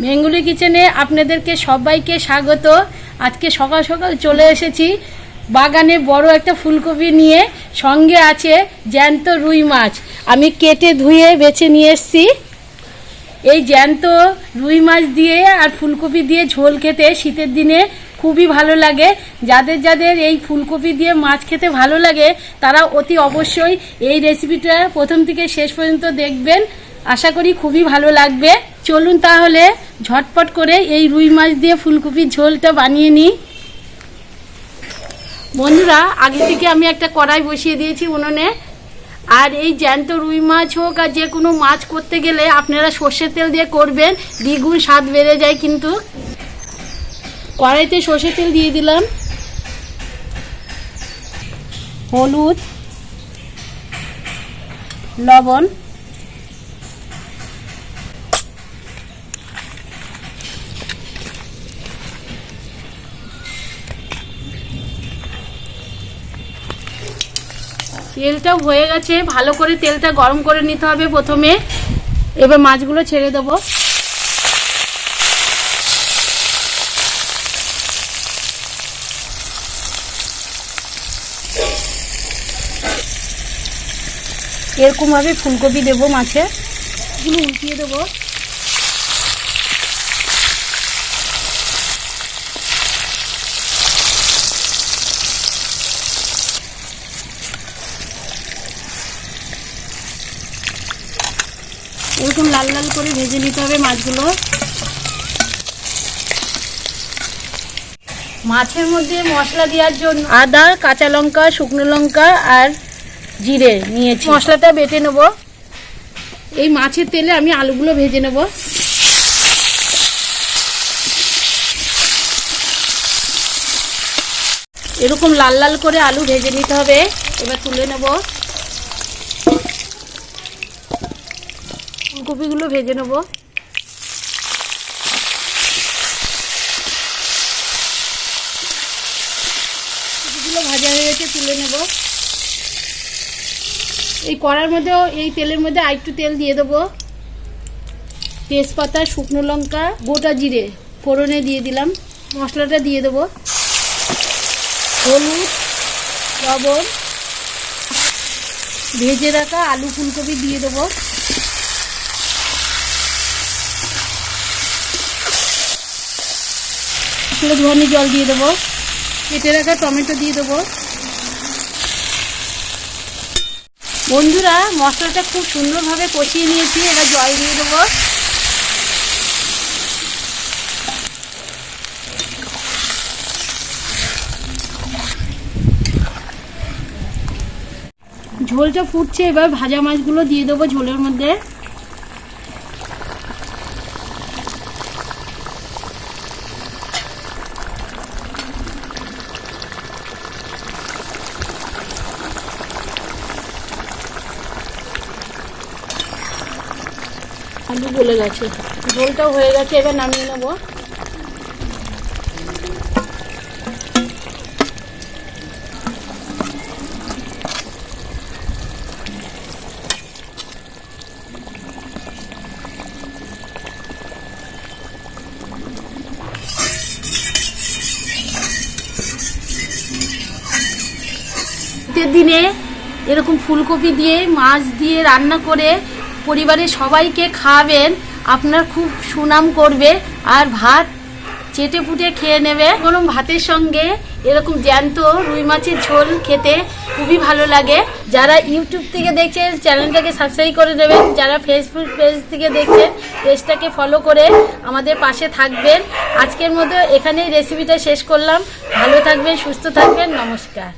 Bengali কিচেনে আপনাদেরকে সবাইকে স্বাগত। আজকে সকাল সকাল চলে এসেছি বাগানে বড় একটা ফুলকপি নিয়ে। সঙ্গে আছে জ্যান্ত রুই মাছ। আমি কেটে ধুয়ে বেছে নিয়ে এসেছি। এই জ্যান্ত রুই মাছ দিয়ে আর ফুলকপি দিয়ে ঝোল খেতে শীতের দিনে খুবই ভালো লাগে। যাদের যাদের এই ফুলকপি দিয়ে মাছ খেতে ভালো লাগে, তারা অতি অবশ্যই এই রেসিপিটা প্রথম থেকে শেষ পর্যন্ত দেখবেন। আশা করি খুবই ভালো লাগবে। চলুন তাহলে ঝটপট করে এই রুই মাছ দিয়ে ফুলকপির ঝোলটা বানিয়ে নিই। বন্ধুরা, আগে থেকে আমি একটা কড়াই বসিয়ে দিয়েছি উনুনে। আর এই জ্যান্ত রুই মাছ হোক আর যে কোনো মাছ করতে গেলে আপনারা সর্ষের তেল দিয়ে করবেন, দ্বিগুণ স্বাদ বেড়ে যায় কিন্তু। কড়াইতে সর্ষের তেল দিয়ে দিলাম। হলুদ, লবণ। তেলটাও হয়ে গেছে। ভালো করে তেলটা গরম করে নিতে হবে প্রথমে। এবার মাছগুলো ছেড়ে দেবো। এরকমভাবে ফুলকপি দেবো মাছে। এগুলো উল্টিয়ে দেবো। এরকম লাল লাল করে ভেজে নিতে হবে মাছগুলো। মাছের মধ্যে মশলা দেওয়ার জন্য আদা, কাঁচা লঙ্কা, শুকনো লঙ্কা আর জিরে নিয়েছি। মশলাটা বেটে নেব। এই মাছের তেলে আমি আলুগুলো ভেজে নেব। এরকম লাল লাল করে আলু ভেজে নিতে হবে। এবার তুলে নেব। ফুলকপিগুলো ভেজে নেব। ফুলকপিগুলো ভাজা হয়ে গেছে, তুলে নেব। এই কড়ার মধ্যেও, এই তেলের মধ্যে আরেকটু তেল দিয়ে দেবো। তেজপাতা, শুকনো লঙ্কা, গোটা জিরে ফোড়নে দিয়ে দিলাম। মশলাটা দিয়ে দেবো। হলুদ, লবণ, ভেজে রাখা আলু ফুলকপি দিয়ে দেবো। মশলা ধোয়ানি জল দিয়ে দেবো। কেটে রাখা টমেটো দিয়ে দেবো। বন্ধুরা, মশলাটা খুব সুন্দরভাবে কষিয়ে নিয়েছি, এবার জল দিয়ে দেবো। ঝোলটা ফুটছে, এবার ভাজা মাছগুলো দিয়ে দেবো ঝোলের মধ্যে। আলু গলে গেছে। ঝোলটাও হয়ে গেছে, এবার নামিয়ে নেব। দিনে এরকম ফুলকপি দিয়ে, মাছ দিয়ে রান্না করে পরিবারের সবাইকে খাওয়াবেন আপনার খুব সুনাম করবে আর ভাত চেটে পুটে খেয়ে নেবে। গরম ভাতের সঙ্গে এরকম জ্যান্ত রুই মাছের ঝোল খেতে খুবই ভালো লাগে। যারা ইউটিউব থেকে দেখছেন, চ্যানেলটাকে সাবস্ক্রাইব করে দেবেন যারা ফেসবুক পেজ থেকে দেখছেন পেজটাকে ফলো করে আমাদের পাশে থাকবেন। আজকের মতো এখানেই রেসিপিটা শেষ করলাম। ভালো থাকবেন, সুস্থ থাকবেন। নমস্কার।